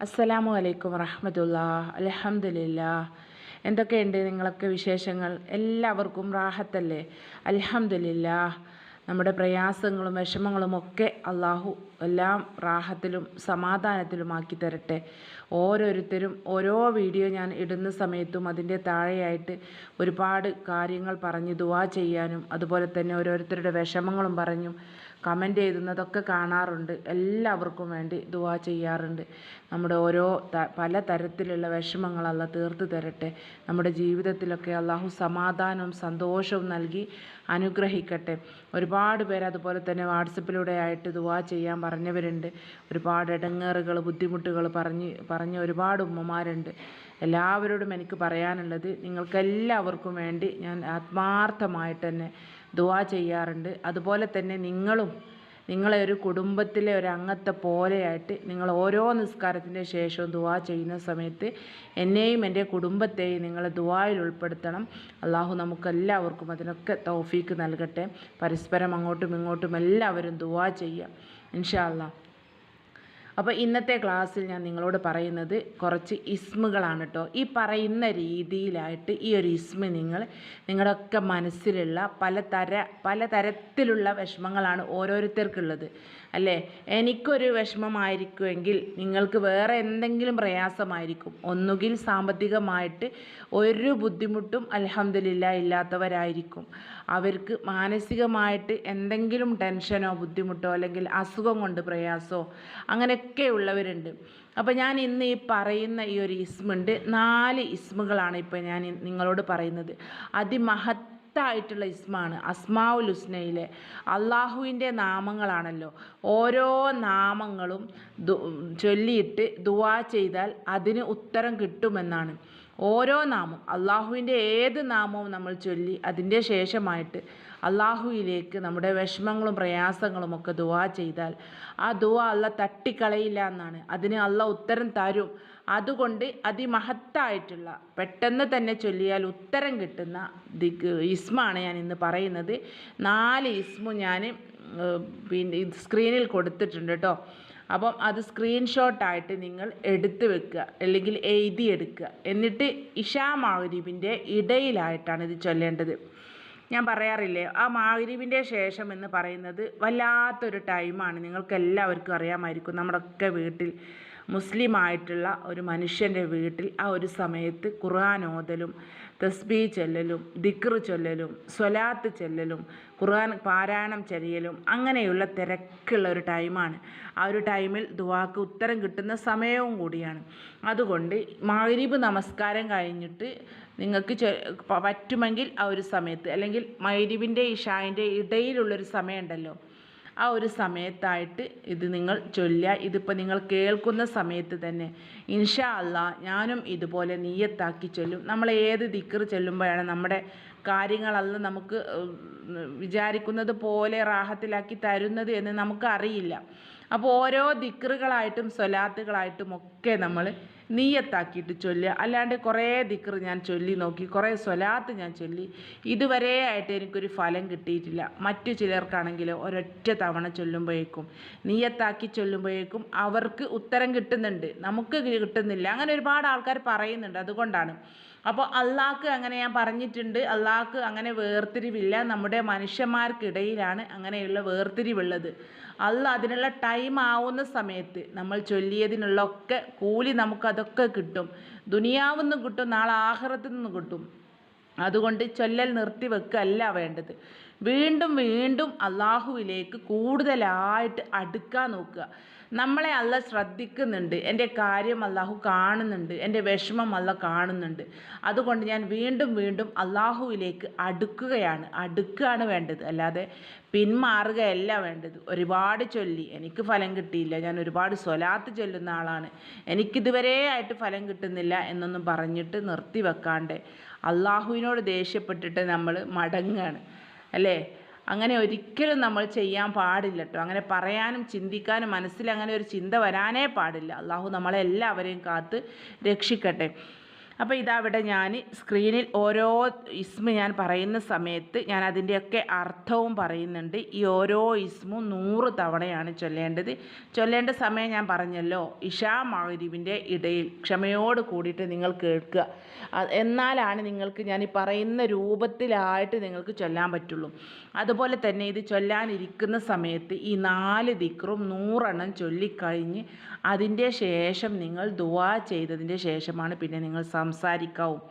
അസ്സലാമു അലൈക്കും വറഹമത്തുള്ള അലഹമില്ല എന്തൊക്കെയുണ്ട് നിങ്ങളൊക്കെ വിശേഷങ്ങൾ? എല്ലാവർക്കും റാഹത്തല്ലേ? അലഹമില്ല നമ്മുടെ പ്രയാസങ്ങളും വിഷമങ്ങളും ഒക്കെ അള്ളാഹു എല്ലാം റാഹത്തിലും സമാധാനത്തിലുമാക്കി തരട്ടെ. ഓരോരുത്തരും ഓരോ വീഡിയോ ഞാൻ ഇടുന്ന സമയത്തും അതിന്റെ താഴെയായിട്ട് ഒരുപാട് കാര്യങ്ങൾ പറഞ്ഞ് ദുവാ ചെയ്യാനും അതുപോലെ തന്നെ ഓരോരുത്തരുടെ വിഷമങ്ങളും പറഞ്ഞും കമന്റ് എഴുതുന്നതൊക്കെ കാണാറുണ്ട്. എല്ലാവർക്കും വേണ്ടി ദുവാ ചെയ്യാറുണ്ട്. നമ്മുടെ ഓരോ പല തരത്തിലുള്ള വിഷമങ്ങൾ അല്ല തീർത്ത് തരട്ടെ. നമ്മുടെ ജീവിതത്തിലൊക്കെ അള്ളാഹു സമാധാനവും സന്തോഷവും നൽകി അനുഗ്രഹിക്കട്ടെ. ഒരുപാട് പേർ അതുപോലെ തന്നെ വാട്സപ്പിലൂടെ ആയിട്ട് ദുവാ ചെയ്യാൻ പറഞ്ഞവരുണ്ട്. ഒരുപാട് ഇടങ്ങേറുകൾ ബുദ്ധിമുട്ടുകൾ പറഞ്ഞ് പറഞ്ഞ ഒരുപാട് ഉമ്മമാരുണ്ട്. എല്ലാവരോടും എനിക്ക് പറയാനുള്ളത് നിങ്ങൾക്കെല്ലാവർക്കും വേണ്ടി ഞാൻ ആത്മാർത്ഥമായിട്ട് തന്നെ ദുവാ ചെയ്യാറുണ്ട്. അതുപോലെ തന്നെ നിങ്ങളും നിങ്ങളെ ഒരു കുടുംബത്തിലെ ഒരു അംഗത്തെ പോലെയായിട്ട് നിങ്ങൾ ഓരോ നിസ്കാരത്തിന്റെ ശേഷവും ദുവാ ചെയ്യുന്ന സമയത്ത് എന്നെയും എന്റെ കുടുംബത്തെയും നിങ്ങൾ ദുവായിൽ ഉൾപ്പെടുത്തണം. അള്ളാഹു നമുക്കെല്ലാവർക്കും അതിനൊക്കെ തൗഫീക്ക് നൽകട്ടെ. പരസ്പരം അങ്ങോട്ടും ഇങ്ങോട്ടും എല്ലാവരും ദുവാ ചെയ്യുക. ഇൻഷാ അള്ളാഹ് അപ്പോൾ ഇന്നത്തെ ക്ലാസ്സിൽ ഞാൻ നിങ്ങളോട് പറയുന്നത് കുറച്ച് ഇസ്മുകളാണ് കേട്ടോ ഈ പറയുന്ന രീതിയിലായിട്ട് ഈ ഒരു ഇസ്മ നിങ്ങൾ നിങ്ങളുടെയൊക്കെ മനസ്സിലുള്ള പലതര പലതരത്തിലുള്ള പല വിഷമങ്ങളാണ് ഓരോരുത്തർക്കുള്ളത്. അല്ലേ? എനിക്കൊരു വിഷമമായിരിക്കുമെങ്കിൽ നിങ്ങൾക്ക് വേറെ എന്തെങ്കിലും പ്രയാസമായിരിക്കും. ഒന്നുകിൽ സാമ്പത്തികമായിട്ട് ഒരു ബുദ്ധിമുട്ടും അലഹമില്ല ഇല്ലാത്തവരായിരിക്കും. അവർക്ക് മാനസികമായിട്ട് എന്തെങ്കിലും ടെൻഷനോ ബുദ്ധിമുട്ടോ അല്ലെങ്കിൽ അസുഖം കൊണ്ട് പ്രയാസമോ അങ്ങനെയൊക്കെ ഉള്ളവരുണ്ട് അപ്പോൾ ഞാൻ ഇന്ന് ഈ പറയുന്ന ഈ ഒരു ഇസ്മുണ്ട്. നാല് ഇസ്മുകളാണ് ഇപ്പോൾ ഞാൻ നിങ്ങളോട് പറയുന്നത്. അതിമഹത് മഹത്തായിട്ടുള്ള ഇസ്മാണ് അസ്മാവുൽ ഹുസ്നയിലെ അള്ളാഹുവിന്റെ നാമങ്ങളാണല്ലോ. ഓരോ നാമങ്ങളും ചൊല്ലിയിട്ട് ദുവാ ചെയ്താൽ അതിന് ഉത്തരം കിട്ടുമെന്നാണ്. ഓരോ നാമം അള്ളാഹുവിന്റെ ഏത് നാമവും നമ്മൾ ചൊല്ലി അതിന്റെ ശേഷമായിട്ട് അള്ളാഹുവിലേക്ക് നമ്മുടെ വിഷമങ്ങളും പ്രയാസങ്ങളും ഒക്കെ ദുവാ ചെയ്താൽ ആ ദുവാ അല്ല തട്ടിക്കളയില്ല എന്നാണ്. അതിന് അല്ല ഉത്തരം തരും. അതുകൊണ്ട് അതിമഹത്തായിട്ടുള്ള പെട്ടെന്ന് തന്നെ ചൊല്ലിയാൽ ഉത്തരം കിട്ടുന്ന ഇസ്മാണ് ഞാൻ ഇന്ന് പറയുന്നത്. നാല് ഇസ്മു ഞാൻ പിന്നെ സ്ക്രീനിൽ കൊടുത്തിട്ടുണ്ട് കേട്ടോ. അപ്പം അത് സ്ക്രീൻഷോട്ടായിട്ട് നിങ്ങൾ എടുത്തു വെക്കുക അല്ലെങ്കിൽ എഴുതിയെടുക്കുക. എന്നിട്ട് ഇഷാ മാഗ്രീബിന്റെ ഇടയിലായിട്ടാണ് ഇത് ചൊല്ലേണ്ടത്. ഞാൻ പറയാറില്ലേ ആ മാഗ്രീബിന്റെ ശേഷം എന്ന് പറയുന്നത് വല്ലാത്തൊരു ടൈമാണ് നിങ്ങൾക്ക് എല്ലാവർക്കും അറിയാമായിരിക്കും നമ്മുടെയൊക്കെ വീട്ടിൽ മുസ്ലിം ആയിട്ടുള്ള ഒരു മനുഷ്യന്റെ വീട്ടിൽ ആ ഒരു സമയത്ത് ഖുർആൻ ഓതലും തസ്ബീ ചൊല്ലലും ദിക്ർ ചൊല്ലലും സ്വലാത്ത് ചൊല്ലലും ഖുർആൻ പാരായണം ചെയ്യലും അങ്ങനെയുള്ള തിരക്കുള്ള ഒരു ടൈമാണ്. ആ ഒരു ടൈമിൽ ദുവാക്ക് ഉത്തരം കിട്ടുന്ന സമയവും കൂടിയാണ്. അതുകൊണ്ട് മഗ്രിബ് നമസ്കാരം കഴിഞ്ഞിട്ട് നിങ്ങൾക്ക് പറ്റുമെങ്കിൽ ആ ഒരു സമയത്ത് അല്ലെങ്കിൽ മഗ്രിബിന്റെ ഇഷായിന്റെ ഇടയിലുള്ളൊരു സമയമുണ്ടല്ലോ. ആ ഒരു സമയത്തായിട്ട് ഇത് നിങ്ങൾ ചൊല്ലുക. ഇതിപ്പോൾ നിങ്ങൾ കേൾക്കുന്ന സമയത്ത് തന്നെ ഇൻഷാ അല്ല ഞാനും ഇതുപോലെ നീയത്താക്കി ചൊല്ലും. നമ്മൾ ഏത് ദിക്കർ ചൊല്ലുമ്പോഴാണ് നമ്മുടെ കാര്യങ്ങളല്ല നമുക്ക് വിചാരിക്കുന്നത് പോലെ റാഹത്തിലാക്കി തരുന്നത് എന്ന് നമുക്കറിയില്ല. അപ്പോൾ ഓരോ ദിക്റുകളായിട്ടും സ്വലാത്തുകളായിട്ടും ഒക്കെ നമ്മൾ നീയത്താക്കിയിട്ട് ചൊല്ലുക. അല്ലാണ്ട് കുറേ ദിക്ർ ഞാൻ ചൊല്ലി നോക്കി കുറേ സ്വലാത്ത് ഞാൻ ചൊല്ലി. ഇതുവരെ ആയിട്ട് എനിക്കൊരു ഫലം കിട്ടിയിട്ടില്ല. മറ്റു ചിലർക്കാണെങ്കിൽ ഒരൊറ്റ തവണ ചൊല്ലുമ്പോഴേക്കും നീയത്താക്കി ചൊല്ലുമ്പോഴേക്കും അവർക്ക് ഉത്തരം കിട്ടുന്നുണ്ട്. നമുക്ക് കിട്ടുന്നില്ല. അങ്ങനെ ഒരുപാട് ആൾക്കാർ പറയുന്നുണ്ട്. അതുകൊണ്ടാണ്. അപ്പോൾ അള്ളാഹ്ക്ക് അങ്ങനെ ഞാൻ പറഞ്ഞിട്ടുണ്ട്. അള്ളാഹ്ക്ക് അങ്ങനെ വേർതിരിവില്ല. നമ്മുടെ മനുഷ്യന്മാർക്കിടയിലാണ് അങ്ങനെയുള്ള വേർതിരിവുള്ളത്. അല്ല അതിനുള്ള ടൈം ആവുന്ന സമയത്ത് നമ്മൾ ചൊല്ലിയതിനുള്ള ഒക്കെ കൂലി നമുക്കതൊക്കെ കിട്ടും. ദുനിയാവുനിന്ന് കിട്ടും നാളെ ആഹ്റത്തിൽ നിന്ന് കിട്ടും. അതുകൊണ്ട് ചൊല്ലൽ നിർത്തി വെക്കുകയല്ല വേണ്ടത്. വീണ്ടും വീണ്ടും അള്ളാഹുവിലേക്ക് കൂടുതലായിട്ട് അടുക്കാൻ നോക്കുക. നമ്മളെ അല്ല ശ്രദ്ധിക്കുന്നുണ്ട്. എന്റെ കാര്യം അള്ളാഹു കാണുന്നുണ്ട്. എന്റെ വിഷമം അല്ല കാണുന്നുണ്ട്. അതുകൊണ്ട് ഞാൻ വീണ്ടും വീണ്ടും അള്ളാഹുവിലേക്ക് അടുക്കുകയാണ്. അടുക്കുകയാണ് വേണ്ടത്. അല്ലാതെ പിന്മാറുകയല്ല വേണ്ടത്. ഒരുപാട് ചൊല്ലി. എനിക്ക് ഫലം കിട്ടിയില്ല. ഞാൻ ഒരുപാട് സ്വലാത്ത് ചൊല്ലുന്ന ആളാണ്. എനിക്കിതുവരെ ആയിട്ട് ഫലം കിട്ടുന്നില്ല എന്നൊന്നും പറഞ്ഞിട്ട് നിർത്തി വെക്കാണ്ട് അള്ളാഹുവിനോട് ദേഷ്യപ്പെട്ടിട്ട് നമ്മൾ മടങ്ങുകയാണ് അല്ലേ? അങ്ങനെ ഒരിക്കലും നമ്മൾ ചെയ്യാൻ പാടില്ല കേട്ടോ അങ്ങനെ പറയാനും ചിന്തിക്കാനും മനസ്സിൽ അങ്ങനെ ഒരു ചിന്ത വരാനേ പാടില്ല. അള്ളാഹു നമ്മളെല്ലാവരെയും കാത്ത് രക്ഷിക്കട്ടെ. അപ്പോൾ ഇതവിടെ ഞാൻ സ്ക്രീനിൽ ഓരോ ഇസ്മ ഞാൻ പറയുന്ന സമയത്ത് ഞാൻ അതിന്റെയൊക്കെ അർത്ഥവും പറയുന്നുണ്ട്. ഈ ഓരോ ഇസ്മും നൂറ് തവണയാണ് ചൊല്ലേണ്ടത്. ചൊല്ലേണ്ട സമയം ഞാൻ പറഞ്ഞല്ലോ. ഇഷാ മഗ്രിബിന്റെ ഇടയിൽ ക്ഷമയോട് കൂടിയിട്ട് നിങ്ങൾ കേൾക്കുക. എന്നാലാണ് നിങ്ങൾക്ക് ഞാൻ ഈ പറയുന്ന രൂപത്തിലായിട്ട് നിങ്ങൾക്ക് ചൊല്ലാൻ പറ്റുള്ളൂ. അതുപോലെ തന്നെ ഇത് ചൊല്ലാനിരിക്കുന്ന സമയത്ത് ഈ നാല് ദിക്റും നൂറെണ്ണം ചൊല്ലിക്കഴിഞ്ഞ് അതിന്റെ ശേഷം നിങ്ങൾ ദുവാ ചെയ്തതിന്റെ ശേഷമാണ് പിന്നെ നിങ്ങൾ സംസാരിക്കാവും.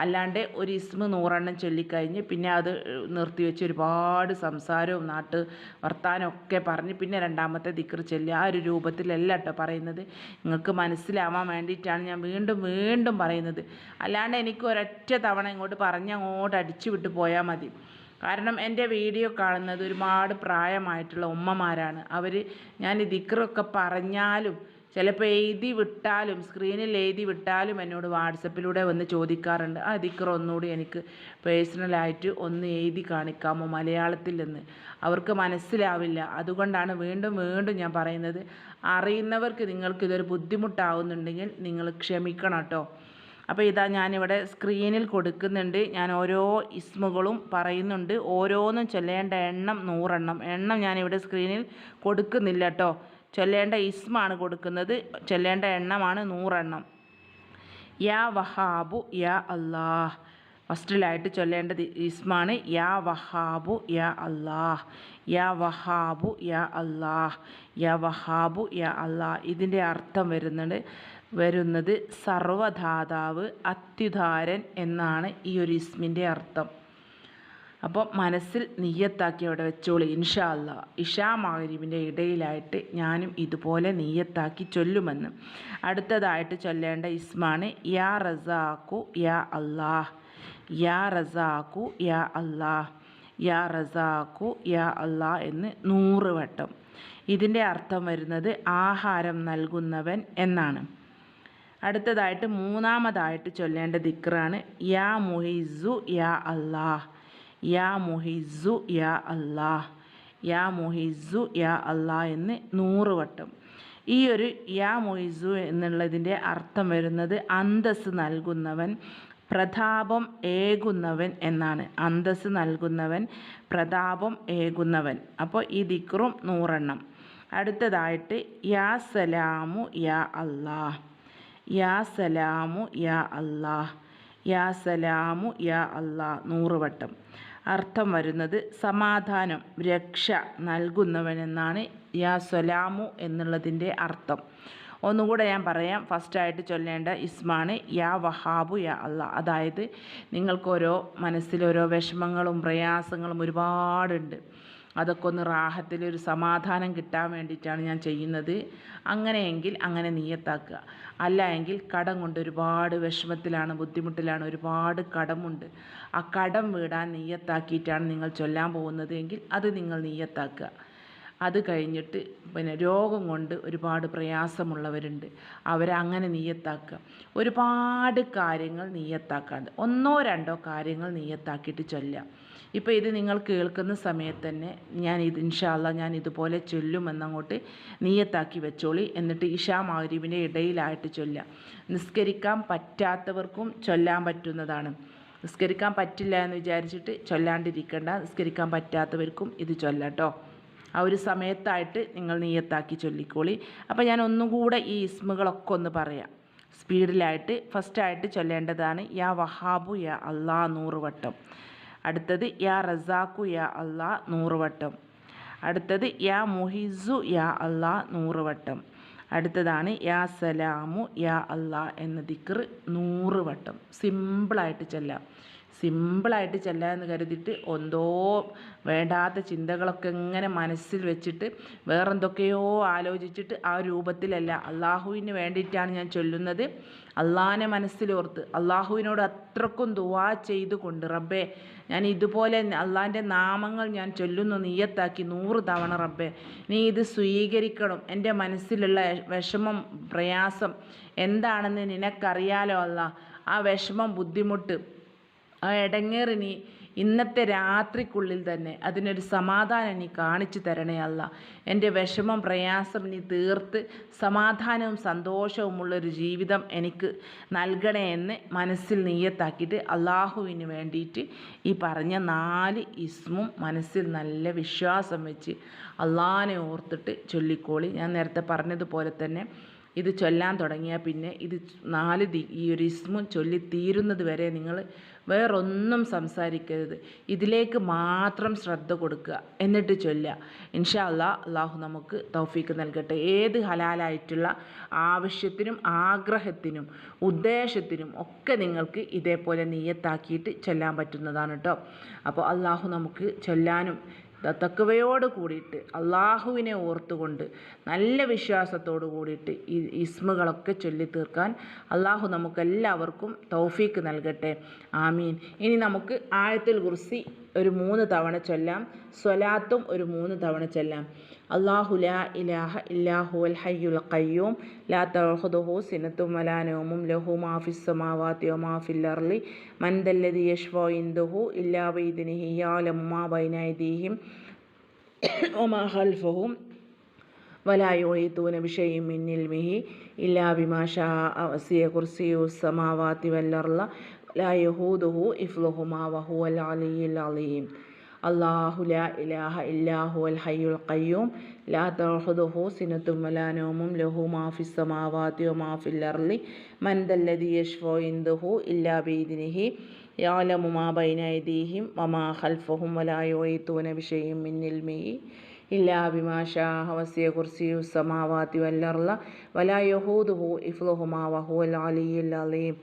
അല്ലാണ്ട് ഒരു ഇസ്മ നൂറെണ്ണം ചൊല്ലിക്കഴിഞ്ഞ് പിന്നെ അത് നിർത്തി നിർത്തിവെച്ച് ഒരുപാട് സംസാരവും നാട്ട് വർത്താനമൊക്കെ പറഞ്ഞ് പിന്നെ രണ്ടാമത്തെ ദിക്കർ ചൊല്ലി ആ ഒരു രൂപത്തിലല്ല കേട്ടോ പറയുന്നത്. നിങ്ങൾക്ക് മനസ്സിലാവാൻ വേണ്ടിയിട്ടാണ് ഞാൻ വീണ്ടും വീണ്ടും പറയുന്നത്. അല്ലാണ്ട് എനിക്ക് ഒരൊറ്റ തവണ ഇങ്ങോട്ട് പറഞ്ഞ് അങ്ങോട്ട് അടിച്ചു വിട്ട് പോയാൽ മതി. കാരണം എന്റെ വീഡിയോ കാണുന്നത് ഒരുപാട് പ്രായമായിട്ടുള്ള ഉമ്മമാരാണ്. അവർ ഞാൻ ദിക്കറൊക്കെ പറഞ്ഞാലും ചിലപ്പോൾ എഴുതി വിട്ടാലും സ്ക്രീനിൽ എഴുതി വിട്ടാലും എന്നോട് വാട്സപ്പിലൂടെ വന്ന് ചോദിക്കാറുണ്ട്. ആ ദിക്കർ ഒന്നുകൂടി എനിക്ക് പേഴ്സണലായിട്ട് ഒന്ന് എഴുതി കാണിക്കാമോ മലയാളത്തിൽ നിന്ന് അവർക്ക് മനസ്സിലാവില്ല. അതുകൊണ്ടാണ് വീണ്ടും വീണ്ടും ഞാൻ പറയുന്നത് അറിയുന്നവർക്ക് നിങ്ങൾക്ക് ഇതൊരു ബുദ്ധിമുട്ടാവുന്നുണ്ടെങ്കിൽ നിങ്ങൾ ക്ഷമിക്കണം കേട്ടോ. അപ്പോൾ ഇതാ ഞാനിവിടെ സ്ക്രീനിൽ കൊടുക്കുന്നുണ്ട്. ഞാൻ ഓരോ ഇസ്മുകളും പറയുന്നുണ്ട്. ഓരോന്നും ചൊല്ലേണ്ട എണ്ണം നൂറെണ്ണം. എണ്ണം ഞാനിവിടെ സ്ക്രീനിൽ കൊടുക്കുന്നില്ല കേട്ടോ. ചൊല്ലേണ്ട ഇസ്മാണ് കൊടുക്കുന്നത് ചൊല്ലേണ്ട എണ്ണമാണ് നൂറെണ്ണം. യാ വഹാബു യാ അല്ലാഹ്. ഫസ്റ്റിലായിട്ട് ചൊല്ലേണ്ടത് ഇസ്മാണ് യാ വഹാബു യാ അല്ലാഹ്. യാ വഹാബു യാ അല്ലാഹ്. യാ വഹാബു യാ അല്ലാഹ്. ഇതിന്റെ അർത്ഥം വരുന്നത് വരുന്നത് സർവധാതാവ് അത്യുധാരൻ എന്നാണ് ഈ ഒരു ഇസ്മിന്റെ അർത്ഥം. അപ്പോൾ മനസ്സിൽ നീയത്താക്കി അവിടെ വെച്ചോളി ഇൻഷാ അല്ലാ ഇഷാ മാഗരീബിന്റെ ഇടയിലായിട്ട് ഞാനും ഇതുപോലെ നീയത്താക്കി ചൊല്ലുമെന്ന്. അടുത്തതായിട്ട് ചൊല്ലേണ്ട ഇസ്മാണ് യാ റസാഖു യാ അല്ലാഹ്. യാ റസാഖു യാ അല്ലാഹ്. യാ റസാഖു യാ അല്ലാ എന്ന് നൂറ് വട്ടം. ഇതിന്റെ അർത്ഥം വരുന്നത് ആഹാരം നൽകുന്നവൻ എന്നാണ്. അടുത്തതായിട്ട് മൂന്നാമതായിട്ട് ചൊല്ലേണ്ട ദിക്റാണ് യാ മുഹിസു യാ അല്ലാഹ്. യാ മുഹിസു യാ അല്ലാഹ്. യാ മുഹിസു യാ അല്ലാ എന്ന് നൂറ് വട്ടം. ഈ ഒരു യാ മൊയ്സു എന്നുള്ളതിന്റെ അർത്ഥം വരുന്നത് അന്തസ് നൽകുന്നവൻ പ്രതാപം ഏകുന്നവൻ എന്നാണ്. അന്തസ് നൽകുന്നവൻ പ്രതാപം ഏകുന്നവൻ. അപ്പോൾ ഈ ദിക്റും നൂറെണ്ണം. അടുത്തതായിട്ട് യാ സലാമു യാ അല്ലാഹ്. യാ സലാമു യാ അല്ലാഹ്. യാ സലാമു യാ അല്ലാഹ്. നൂറ് വട്ടം. അർത്ഥം വരുന്നത് സമാധാനം രക്ഷ നൽകുന്നവനെന്നാണ് യാ സൊലാമു എന്നുള്ളതിന്റെ അർത്ഥം. ഒന്നുകൂടെ ഞാൻ പറയാം. ഫസ്റ്റായിട്ട് ചൊല്ലേണ്ട ഇസ്മാണ് യാ വഹാബു യാ അല്ല അതായത് നിങ്ങൾക്കോരോ മനസ്സിലോരോ വിഷമങ്ങളും പ്രയാസങ്ങളും ഒരുപാടുണ്ട്. അതൊക്കെ ഒന്ന് റാഹത്തിൽ ഒരു സമാധാനം കിട്ടാൻ വേണ്ടിയിട്ടാണ് ഞാൻ ചെയ്യുന്നത്. അങ്ങനെയെങ്കിൽ അങ്ങനെ നീയത്താക്കുക അല്ല എങ്കിൽ കടം കൊണ്ട് ഒരുപാട് വിഷമത്തിലാണ് ബുദ്ധിമുട്ടിലാണ് ഒരുപാട് കടമുണ്ട്. ആ കടം വീടാൻ നീയത്താക്കിയിട്ടാണ് നിങ്ങൾ ചൊല്ലാൻ പോകുന്നത് എങ്കിൽ അത് നിങ്ങൾ നീയത്താക്കുക അത് കഴിഞ്ഞിട്ട് പിന്നെ രോഗം കൊണ്ട് ഒരുപാട് പ്രയാസമുള്ളവരുണ്ട്. അവരെ അങ്ങനെ നീയത്താക്കുക ഒരുപാട് കാര്യങ്ങൾ നീയത്താക്കാണ്ട് ഒന്നോ രണ്ടോ കാര്യങ്ങൾ നീയത്താക്കിയിട്ട് ചൊല്ലാം ഇപ്പോൾ ഇത് നിങ്ങൾ കേൾക്കുന്ന സമയത്ത് തന്നെ ഞാൻ ഇത് ഇൻഷാല്ല ഞാൻ ഇതുപോലെ ചൊല്ലുമെന്നങ്ങോട്ട് നീയത്താക്കി വെച്ചോളി. എന്നിട്ട് ഇഷാ മാരിവിന്റെ ഇടയിലായിട്ട് ചൊല്ലാം നിസ്കരിക്കാൻ പറ്റാത്തവർക്കും ചൊല്ലാൻ പറ്റുന്നതാണ്. നിസ്കരിക്കാൻ പറ്റില്ല എന്ന് വിചാരിച്ചിട്ട് ചൊല്ലാണ്ടിരിക്കേണ്ട. നിസ്കരിക്കാൻ പറ്റാത്തവർക്കും ഇത് ചൊല്ലട്ടോ ആ ഒരു സമയത്തായിട്ട് നിങ്ങൾ നീയത്താക്കി ചൊല്ലിക്കോളി. അപ്പോൾ ഞാൻ ഒന്നും കൂടെ ഈ ഇസ്മുകളൊക്കെ ഒന്ന് പറയാം. സ്പീഡിലായിട്ട് ഫസ്റ്റായിട്ട് ചൊല്ലേണ്ടതാണ് യാ വഹാബു യാ അള്ളാ നൂറ് വട്ടം അടുത്തത് യാ റസാഖു യാ അള്ളാ നൂറ് വട്ടം അടുത്തത് യാ മുഹിസു യാ അള്ളാ നൂറ് വട്ടം അടുത്തതാണ് യാ സലാമു യാ അള്ളാ എന്ന ദിക്കർ നൂറ് വട്ടം സിമ്പിളായിട്ട് ചെല്ലാം. സിമ്പിളായിട്ട് ചെല്ലാം എന്ന് കരുതിയിട്ട് എന്തോ വേണ്ടാത്ത ചിന്തകളൊക്കെ എങ്ങനെ മനസ്സിൽ വെച്ചിട്ട് വേറെന്തൊക്കെയോ ആലോചിച്ചിട്ട് ആ രൂപത്തിലല്ല. അള്ളാഹുവിന് വേണ്ടിയിട്ടാണ് ഞാൻ ചൊല്ലുന്നത്. അള്ളാഹിനെ മനസ്സിലോർത്ത്. അള്ളാഹുവിനോട് അത്രക്കും ദുവാ ചെയ്തുകൊണ്ട് റബ്ബേ ഞാൻ ഇതുപോലെ അള്ളാഹിന്റെ നാമങ്ങൾ ഞാൻ ചൊല്ലുന്നു നീയത്താക്കി നൂറ് തവണ റബ്ബേ. നീ ഇത് സ്വീകരിക്കണം. എന്റെ മനസ്സിലുള്ള വിഷമം പ്രയാസം എന്താണെന്ന് നിനക്കറിയാലോ അല്ല ആ വിഷമം ബുദ്ധിമുട്ട് ആ ഇടങ്ങേറി നീ ഇന്നത്തെ രാത്രിക്കുള്ളിൽ തന്നെ അതിനൊരു സമാധാനം നീ കാണിച്ചു തരണേ അല്ല. എന്റെ വിഷമം പ്രയാസം നീ തീർത്ത് സമാധാനവും സന്തോഷവുമുള്ളൊരു ജീവിതം എനിക്ക് നൽകണേ എന്ന് മനസ്സിൽ നീയത്താക്കിയിട്ട് അള്ളാഹുവിന് വേണ്ടിയിട്ട് ഈ പറഞ്ഞ നാല് ഇസ്മും മനസ്സിൽ നല്ല വിശ്വാസം വെച്ച് അള്ളാഹിനെ ഓർത്തിട്ട് ചൊല്ലിക്കോളി. ഞാൻ നേരത്തെ പറഞ്ഞതുപോലെ തന്നെ ഇത് ചൊല്ലാൻ തുടങ്ങിയാൽ പിന്നെ ഇത് നാല് ദി ഈ ഒരു ഇസ്മു ചൊല്ലി തീരുന്നത് വരെ നിങ്ങൾ വേറൊന്നും സംസാരിക്കരുത്. ഇതിലേക്ക് മാത്രം ശ്രദ്ധ കൊടുക്കുക. എന്നിട്ട് ചൊല്ലുക. ഇൻഷാ അല്ലാ അള്ളാഹു നമുക്ക് തൗഫീക്ക് നൽകട്ടെ. ഏത് ഹലാലായിട്ടുള്ള ആവശ്യത്തിനും ആഗ്രഹത്തിനും ഉദ്ദേശത്തിനും ഒക്കെ നിങ്ങൾക്ക് ഇതേപോലെ നീയത്താക്കിയിട്ട് ചൊല്ലാൻ പറ്റുന്നതാണ് കേട്ടോ അപ്പോൾ അള്ളാഹു നമുക്ക് ചൊല്ലാനും തക്കവയോട് കൂടിയിട്ട് അള്ളാഹുവിനെ ഓർത്തുകൊണ്ട് നല്ല വിശ്വാസത്തോട് കൂടിയിട്ട് ഈ ഇസ്മുകളൊക്കെ ചൊല്ലി തീർക്കാൻ അള്ളാഹു നമുക്കെല്ലാവർക്കും തൗഫീക്ക് നൽകട്ടെ. ആമീൻ. ഇനി നമുക്ക് ആഴത്തിൽ കുറിച്ച് ഒരു മൂന്ന് തവണ ചൊല്ലാം സ്വലാത്തും ഒരു മൂന്ന് തവണ ചൊല്ലാം. അള്ളാഹു ലാ ഇലാഹ ഇല്ലാഹു അൽ ഹയ്യുൽ ഖയ്യൂം. ലാ തഹുദുഹു സിനത്തും വലാനോമും ലഹു മാഫിസ് സമാവാത്തിയോ അർളി. മൻ ദല്ലദീ യഷ്വോ ഇന്ദുഹു ഇല്ലാ വൈദിനിഹി യാലമുമാ വമാ ഒമാ ഹൽഫഹും വലായുത്തൂന വിഷയം മിന്നിൽ മിഹി ഇല്ലാ ബിമാഷ അവസിയ കുർസിയു വൽ അർളി. ലാ യഹൂദുഹു ഇഫ്ലുഹുമാ വഹുവൽ അലിയിൽ അലീം. അള്ളാഹു ലാ ഇലാഹ ഇല്ലാഹു അൽ ഹയ്യുൽ ഖയ്യൂം. ലാ തഹുദുഹു സിനത്തും വലാനോമും ലഹു മാഫിസ് സമാവാതി മാഫിൽ അർലി മൻദല്ലതി യഷ്ഫോ ഇന്ദുഹു ഇല്ലാ ബീദിനിഹി. യാലമു മാ ബൈന ഐദീഹിം വമാ ഖൽഫഹും വലാ യുഈതൂന ബിശൈഇൻ മിൻ ഇൽമിഹി ഇല്ലാ ബിമാഷാ ഹവസിയ കുർസിയു സമാവാതി വൽ അർള. വലാ യഹൂദുഹു ഇഫ്ലുഹുമാ വഹുവൽ അലിയുൽ അലീം.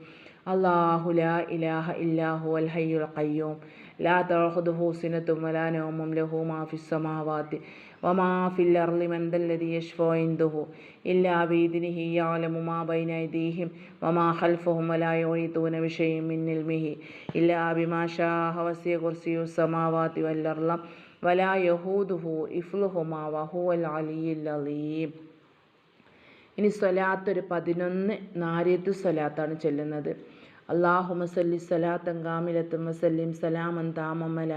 അള്ളാഹു ലാ ഇലാഹ ഇല്ലാഹു അൽ ഹയ്യുൽ ഖയ്യൂം. ലാ ലഹു അർളി ഇല്ലാ മാ ബൈന വമാ ഇല്ലാ സമാവാത്തി വൽ അർള വലാ ഇനി സ്വലാത്തൊരു പതിനൊന്ന് നാരിയത്ത് സ്വലാത്താണ് ചെല്ലുന്നത്. അള്ളാഹു മസല്ലി സലാത്തൻ കാമിലത്തും വസല്ലിം സലാമൻ താമമല.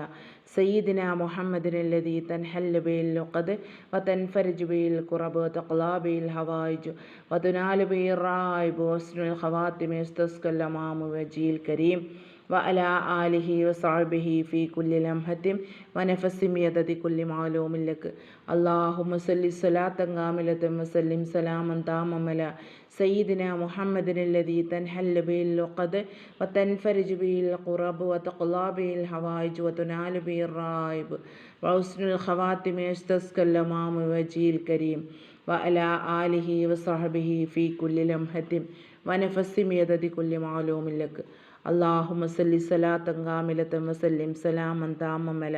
സയ്യിദിന മുഹമ്മദിനല്ലതി തൻഹല്ല ബിൽ ലുഖദ് വതൻഫരിജ് ബിൽ കുറബ് തഖ്ലാ ബിൽ ഹവായിജ് വതുനാലു ബിൽ റായിബ് വസ്നുൽ ഖവാത്തിമി ഇസ്തസ്കൽ അമാമു വജീൽ കരീം. وجه الكريم وعلى آله وصحبه في كل لمحة ونفس يدد كل معلوم لك اللهم صل صلاة كاملة وسلم سلاما تاما على سيدنا محمد الذي تنحل به اللقد وتنفرج به القرب وتقلى به الحوائج وتنال به الرائب وحسن الخواتم يستسقى الأمام وجه الكريم وعلى آله وصحبه في كل لمحة ونفس يدد كل معلوم لك അള്ളാഹു മസല്ലി സലാത്തൻ കാമിലത്തൻ വസല്ലിം സലാമൻ താമമല.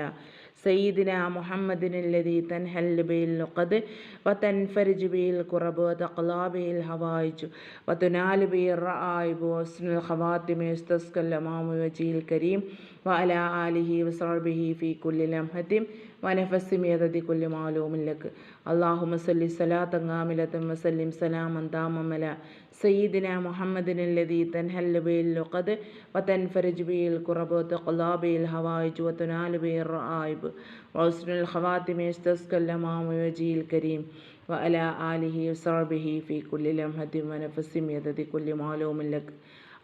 സയ്യിദിന മുഹമ്മദിനുല്ലതി തൻഹൽ ബിൽ ലുഖദ് വതൻഫരിജ് ബിൽ കുറബ് വതഖ്ലാ ബിൽ ഹവായിജ് വതുനാല് ബിൽ റആയിബ് വസ്നുൽ ഖവാത്തിമി ഉസ്തസ്കൽ വജീൽ കരീം وجه الكريم وعلى آله وصحبه في كل لمحة ونفس يدد كل معلوم لك اللهم صل صلاة كاملة وسلم سلاما تاما على سيدنا محمد الذي تنحل به اللقد وتنفرج به الكرب وتقلى به الحوائج وتنال به الرائب وحسن الخواتم يستسقى الأمام وجه الكريم وعلى آله وصحبه في كل لمحة ونفس يدد كل معلوم لك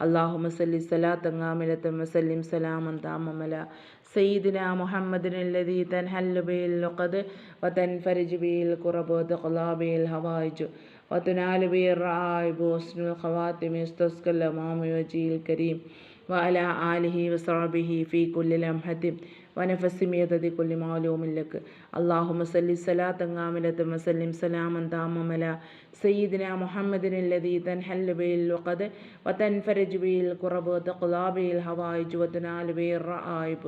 اللهم صل صلاة كاملة وسلم سلاما تاما على سيدنا محمد الذي تنحل به اللقد وتنفرج به الكرب وتقلى به الحوائج وتنال به الرعائب وحسن الخواتم يستسقى الأمام وجه الكريم وعلى آله وصحبه في كل لمحة ونفس يدد كل معلوم لك اللهم صل صلاة كاملة وسلم سلاما تاما على سيدنا محمد الذي تنحل به اللقد وتنفرج به الكرب وتقضى به الحوائج وتنال به الرائب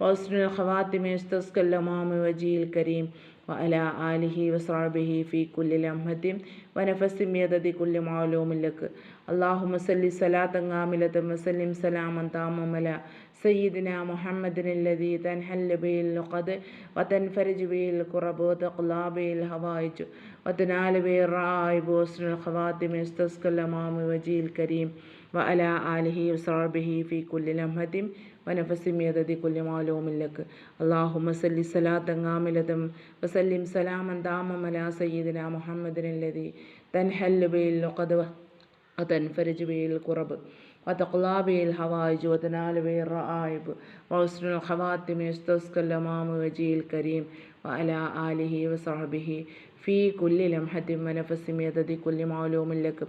وحسن الخواتم يستسقى الأمام وجه الكريم وعلى آله وصحبه في كل لمحة ونفس يدد كل معلوم لك اللهم صل صلاة كاملة وسلم سلاما تاما على سيدنا محمد الذي تنحل به اللقد وتنفرج به الكرب وتقلى به الهوائج وتنال به الرائب وحسن الخواتم يستسقى الأمام وجه الكريم وعلى آله وصحبه في كل لمحة ونفس يدد كل معلوم لك اللهم صل صلاة كاملة وسلم سلاما داما على سيدنا محمد الذي تنحل به اللقد وتنفرج به الكرب وتقلى به الحوائج وتنال به الرائب وحسن الخواتم يستسقى الأمام وجه الكريم وعلى آله وصحبه في كل لمحة ونفس يدد كل معلوم لك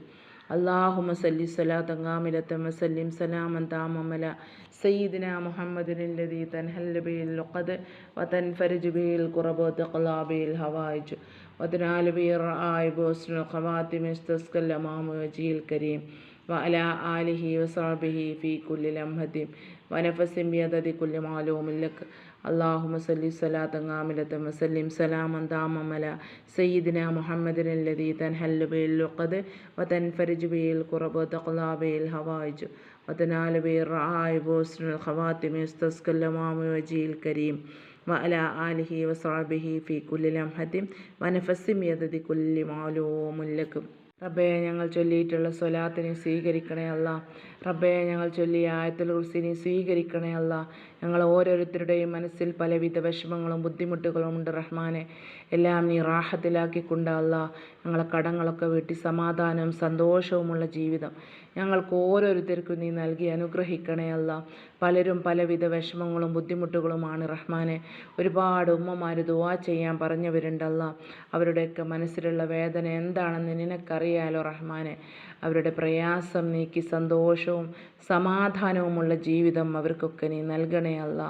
اللهم صل صلاة كاملة وسلم سلاما تاما على سيدنا محمد الذي تنحل به اللقد وتنفرج به الكرب وتقلى به الهوائج وتنال به الرائب وحسن الخواتم يستسقى الأمام وجه الكريم وعلى آله وصحبه في كل لمحة ونفس بيدد كل معلوم لك اللهم صل صلاة كاملة وسلم سلاما داما على سيدنا محمد الذي تنحل به اللقد وتنفرج به الكرب وتقلى به الهوائج وتنال به الرعائب وحسن الخواتم يستسقى الأمام وجه الكريم وعلى آله وصحبه في كل لمحة ونفس بيدد كل معلوم لك റബ്ബേ ഞങ്ങൾ ചൊല്ലിയിട്ടുള്ള സ്വലാത്തിനെ സ്വീകരിക്കണേ അല്ല റബ്ബേ ഞങ്ങൾ ചൊല്ലിയ ആയത്തുൽ കുർസിനെ സ്വീകരിക്കണേ അല്ല. ഞങ്ങൾ ഓരോരുത്തരുടെയും മനസ്സിൽ പലവിധ വിഷമങ്ങളും ബുദ്ധിമുട്ടുകളും ഉണ്ട് റഹ്മാനെ. എല്ലാം നീ റാഹത്തിലാക്കിക്കൊണ്ട് അല്ല. ഞങ്ങളെ കടങ്ങളൊക്കെ വീട്ടി സമാധാനവും സന്തോഷവുമുള്ള ജീവിതം. ഞങ്ങൾക്ക് ഓരോരുത്തർക്കും നീ നൽകി അനുഗ്രഹിക്കണേ അല്ല. പലരും പലവിധ വിഷമങ്ങളും ബുദ്ധിമുട്ടുകളുമാണ് റഹ്മാനെ. ഒരുപാട് ഉമ്മമാർ ദുവാ ചെയ്യാൻ പറഞ്ഞവരുണ്ടല്ല അവരുടെയൊക്കെ മനസ്സിലുള്ള വേദന എന്താണെന്ന് നിനക്കറിയാലോ റഹ്മാനെ. അവരുടെ പ്രയാസം നീക്കി സന്തോഷവും സമാധാനവുമുള്ള ജീവിതം അവർക്കൊക്കെ നീ നൽകണേ അല്ല.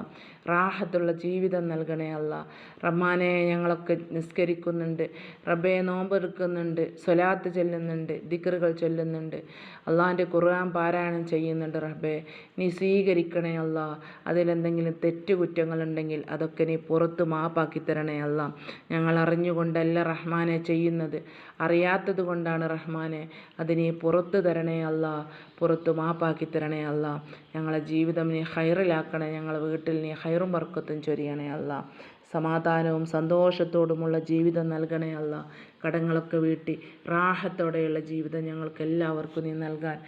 റാഹത്തുള്ള ജീവിതം നൽകണേ അല്ല. റഹ്മാനെ ഞങ്ങളൊക്കെ നിസ്കരിക്കുന്നുണ്ട്. റബ്ബെ നോമ്പെടുക്കുന്നുണ്ട് സ്വലാത്ത് ചൊല്ലുന്നുണ്ട്. ദിക്റുകൾ ചൊല്ലുന്നുണ്ട്. അള്ളാന്റെ ഖുർആൻ പാരായണം ചെയ്യുന്നുണ്ട് റബ്ബെ. നീ സ്വീകരിക്കണേ അല്ല. അതിലെന്തെങ്കിലും തെറ്റുകുറ്റങ്ങളുണ്ടെങ്കിൽ അതൊക്കെ നീ പുറത്ത് മാപ്പാക്കി തരണേ അല്ല. ഞങ്ങൾ അറിഞ്ഞുകൊണ്ടല്ല റഹ്മാനെ ചെയ്യുന്നത്. അറിയാത്തത് കൊണ്ടാണ് റഹ്മാനെ അത് നീ പുറത്ത് തരണേ അല്ല. പുറത്ത് മാപ്പാക്കി തരണേ അല്ല. ഞങ്ങളെ ജീവിതം നീ ഹൈറിലാക്കണേ ഞങ്ങളെ വീട്ടിൽ നീ ഹൈറും വർക്കത്തും ചൊരിയണേ അല്ല. സമാധാനവും സന്തോഷത്തോടുമുള്ള ജീവിതം നൽകണേ അല്ല. കടങ്ങളൊക്കെ വീട്ടി റാഹത്തോടെയുള്ള ജീവിതം ഞങ്ങൾക്ക് എല്ലാവർക്കും നീ നൽകാൻ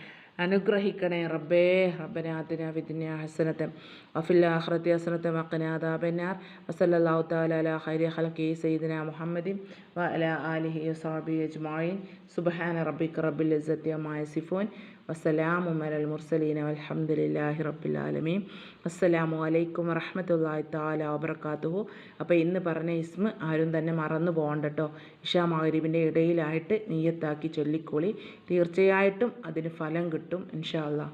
അനുഗ്രഹിക്കണേ റബ്ബേ. റബ്ബനാദിന വിദ്യ ഹസനത്തെ വഫില്ലാഹ്റത്തി ഹസനത്തെ വഖന അദാബന്നാർ വസല്ലല്ലാഹു തആല അലാ ഖൈരി ഖൽഖി സയ്യിദിന മുഹമ്മദിൻ വഅലാ ആലിഹി വസഹബിഹി അജ്മഈൻ. സുബ്ഹാന റബ്ബിക റബ്ബിൽ ഇസ്സത്തി അമ്മാ യസിഫൂൻ. വസ്സലാമു അലൽ മുർസലീന വൽഹംദുലില്ലാഹി റബ്ബിൽ ആലമീൻ. അസ്സലാമു അലൈക്കും വറഹ്മത്തുള്ളാഹി തആല വബറകാതുഹു. അപ്പോൾ ഇന്ന് പറഞ്ഞ ഇസ്മ ആരും തന്നെ മറന്നു പോകണ്ട കേട്ടോ ഇഷാ മഹരീബിന്റെ ഇടയിലായിട്ട് നീയത്താക്കി ചൊല്ലിക്കോളി. തീർച്ചയായിട്ടും അതിന് ഫലം കിട്ടും ഇൻഷാ അല്ലാഹ്